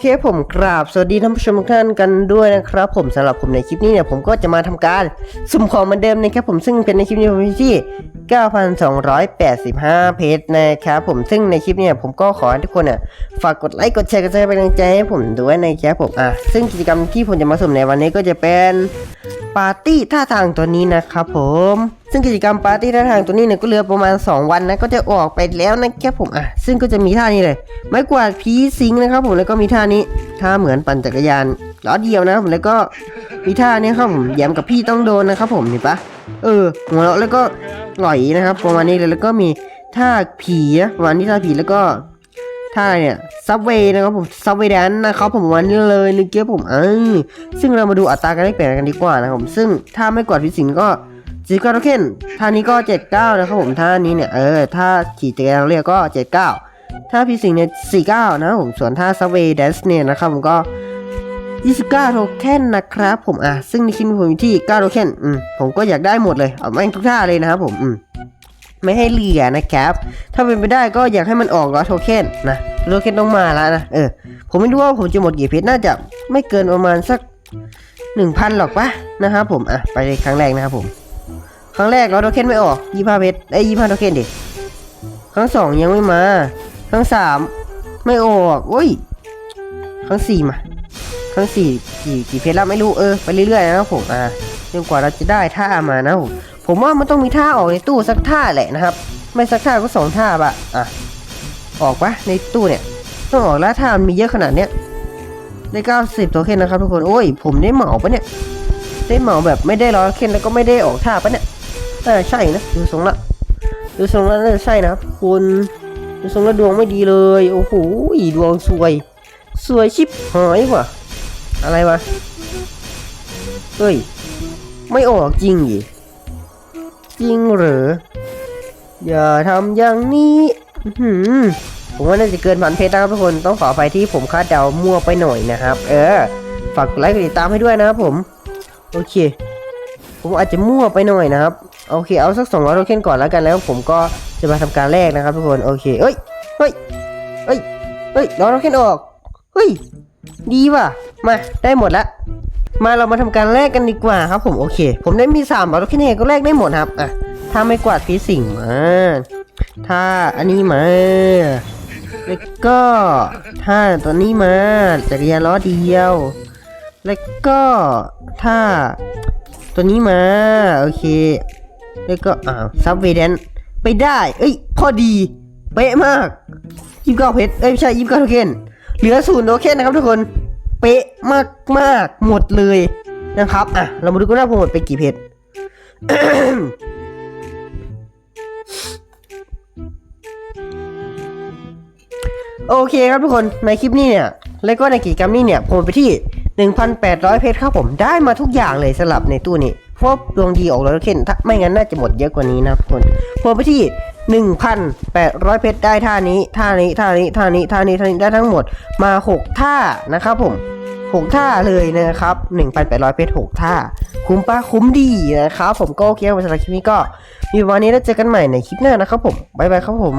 เคผมกราบสวัสดีท่านผู้ชมทุกท่านกันด้วยนะครับ ผมสำหรับผมในคลิปนี้เนี่ยผมก็จะมาทำการสุ่มของเหมือนเดิมนะครับผมซึ่งเป็นในคลิปนี้ผมที่ 9,285 เพจนะครับผมซึ่งในคลิปเนี่ยผมก็ขอให้ทุกคนเนี่ยฝากกดไลค์กดแชร์กดแชร์เป็นกำลังใจให้ผมด้วยนะครับผมอะซึ่งกิจกรรมที่ผมจะมาสุ่มในวันนี้ก็จะเป็นปาร์ตี้ท่าทางตัวนี้นะครับผม ซึ่งกิจกรรมปาร์ตี้ท่าทางตัวนี้เนี่ยก็เหลือประมาณ 2 วันนะก็จะออกไปแล้วนะครับผมอะซึ่งก็จะมีท่านี้เลย ไม้กวาดผีสิงนะครับผมแล้วก็มีท่านี้ท่าเหมือนปั่นจักรยานล้อเดียวนะครับผมแล้วก็มีท่านี้ครับผมแยมกับพี่ต้องโดนนะครับผมเห็นปะเออหัวเราะแล้วก็หล่อยนะครับประมาณนี้เลยแล้วก็มีท่าผีนะประมาณนี้ท่าผีแล้วก็ท่าเนี่ยซับเวย์นะครับผมซับเวย์แดนนะครับผมวันนี้เลยนึกเกี้ยผมเออซึ่งเรามาดูอัตราการได้เปลี่ยนกันดีกว่านะครับผมซึ่งถ้าไม่กวาดผีสิงก็ จีก็โทเค็นท่านี้ก็ 79 นะครับผมท่านี้เนี่ยเออถ้าขี่จักรยานเรียกก็ 79 ถ้าพีสิงเนี่ย49 นะผมส่วนถ้า Subway Dance เนี่ยนะครับผมก็ 29 โทเค็นนะครับผมอะซึ่งในคลิปผมที่ 9 โทเค็นอืมผมก็อยากได้หมดเลยเอาแม่งทุกท่าเลยนะครับผมอืมไม่ให้เหลี่ยนะครับ ถ้าเป็นไปได้ก็อยากให้มันออกร้อยโทเค็นนะโทเค็นต้องมาแล้วนะเออผมไม่รู้ว่าผมจะหมดกี่เพชรน่าจะไม่เกินประมาณสัก 1,000 หรอกปะนะครับผมอะไปเลยครั้งแรกนะครับผม ครั้งแรกเร้อยโทเค็นไม่ออก25เพชรไอ้ย25โทเค็นดิ ครั้งสองยังไม่มา ครั้งสามไม่ออกโอ้ย ครั้งสี่มา ครั้งสี่กี่กี่เพชรแล้วไม่รู้เออไปเรื่อยๆนะครับผมอ่าจนกว่าเราจะได้ท่ามานะผมผมว่ามันต้องมีท่าออกในตู้สักท่าแหละนะครับ ไม่สักท่าก็สองท่าปะอะออกปะในตู้เนี่ย ต้องออกแล้วท่ามันมีเยอะขนาดเนี้ยได้เก้าสิบตัวเค็นนะครับทุกคน โอ้ย ผมได้เหมาปะเนี่ย ได้เหมาแบบไม่ได้ร้อยเค็นแล้วก็ไม่ได้ออกท่าปะเนี่ย น่าจะใช่นะดูทรงละดูทรงล้วน่าจะใช่นะครับคุณดูทรงล้วดวงไม่ดีเลย โอ้โหดวงสวย สวยชิบหายว่ะ อะไรวะเฮ้ย ไม่ออกจริงดิจริงเหรอ อย่าทำอย่างนี้หือผมว่าน่าจะเกินพันเพชรนะครับทุกคนต้องขอไปที่ผมคาดเดามั่วไปหน่อยนะครับ เออ ฝากกดไลค์กดติดตามให้ด้วยนะครับผม โอเค ผมอาจจะมั่วไปหน่อยนะครับ โอเคเอาสัก200โทเค็นก่อนแล้วกันแล้วผมก็จะมาทำการแลกนะครับทุกคนโอเคเอ้ยเฮ้ยเฮ้ยเฮ้ยร้อยโทเค็นออกเฮ้ยดีว่ะมาได้หมดละมาเรามาทำการแลกกันดีกว่าครับผมโอเค ผมได้มี3ร้อยโทเค็นเองก็แลกได้หมดครับอะถ้าไม่กวาดพีสิ่งมาถ้าอันนี้มาแล้วก็ถ้าตัวนี้มาจักรยานล้อเดียว แล้วก็ถ้าตัวนี้มา โอเค แล้วก็อ้าซับเวเดนไปได้ เอ้ย พอดี เป๊ะมากยี่สิบเก้าเพชรเอ้ยไม่ใช่ยี่สิบเก้าโทเค็นเหลือศูนย์โทเค็นนะครับทุกคน เป๊ะมากมากหมดเลยนะครับ อะ เรามาดูกันว่าผมหมดไปกี่เพชรโอเคครับทุกคนในคลิปนี้เนี่ย แล้วก็ในกิจกรรมนี้เนี่ยผมไปที่ 1,800 เพชรครับผมได้มาทุกอย่างเลยสลับในตู้นี้ เพราะดวงดีออกร้อยเข็นถ้าไม่งั้นน่าจะหมดเยอะกว่านี้นะครับทุกคนผมไปที่ 1,800 เพชรได้ท่านี้ ท่านี้ ท่านี้ ท่านี้ ท่านี้ ท่านี้ ได้ทั้งหมดมา 6 ท่านะครับผม6ท่าเลยนะครับ 1,800 เพชร6ท่า คุ้มปะคุ้มดีนะครับ ผมก็โอเคสำหรับคลิปนี้ก็ มีวันนี้แล้วเจอกันใหม่ในคลิปหน้านะครับผม บ๊ายบายครับผม